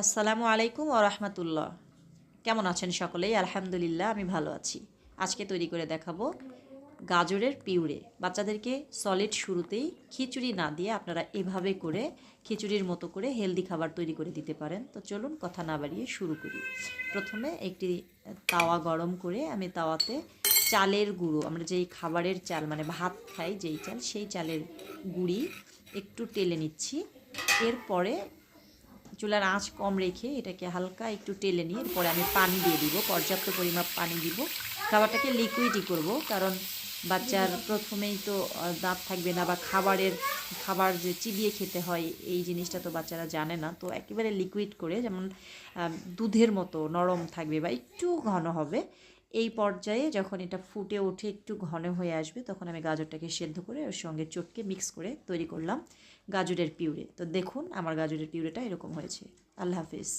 আসসালামু আলাইকুম ও রহমতুল্লাহ। কেমন আছেন সকলেই? আলহামদুলিল্লাহ, আমি ভালো আছি। আজকে তৈরি করে দেখাবো গাজরের পিউরে। বাচ্চাদেরকে সলিড শুরুতেই খিচুড়ি না দিয়ে আপনারা এভাবে করে খিচুড়ির মতো করে হেলদি খাবার তৈরি করে দিতে পারেন। তো চলুন কথা না বাড়িয়ে শুরু করি। প্রথমে একটি তাওয়া গরম করে আমি তাওয়াতে চালের গুঁড়ো, আমরা যেই খাবারের চাল মানে ভাত খাই যেই চাল, সেই চালের গুঁড়ি একটু টেলে নিচ্ছি। এরপরে চুলার আঁচ কম রেখে এটাকে হালকা একটু টেলে নিয়ে এরপরে আমি পানি দিয়ে দিব, পর্যাপ্ত পরিমাপ পানি দিব। খাবারটাকে লিকুইডই করব, কারণ বাচ্চার প্রথমেই তো দাঁত থাকবে না বা খাবারের, খাবার যে চিবিয়ে খেতে হয়, এই জিনিসটা তো বাচ্চারা জানে না। তো একেবারে লিকুইড করে যেমন দুধের মতো নরম থাকবে বা একটু ঘন হবে এই পর্যায়ে যখন এটা ফুটে ওঠে, একটু ঘন হয়ে আসবে, তখন আমি গাজরটাকে সেদ্ধ করে ওর সঙ্গে চটকে মিক্স করে তৈরি করলাম গাজরের পিউরে। তো দেখুন, আমার গাজরের পিউরেটা এরকম হয়েছে। আল্লাহ হাফিজ।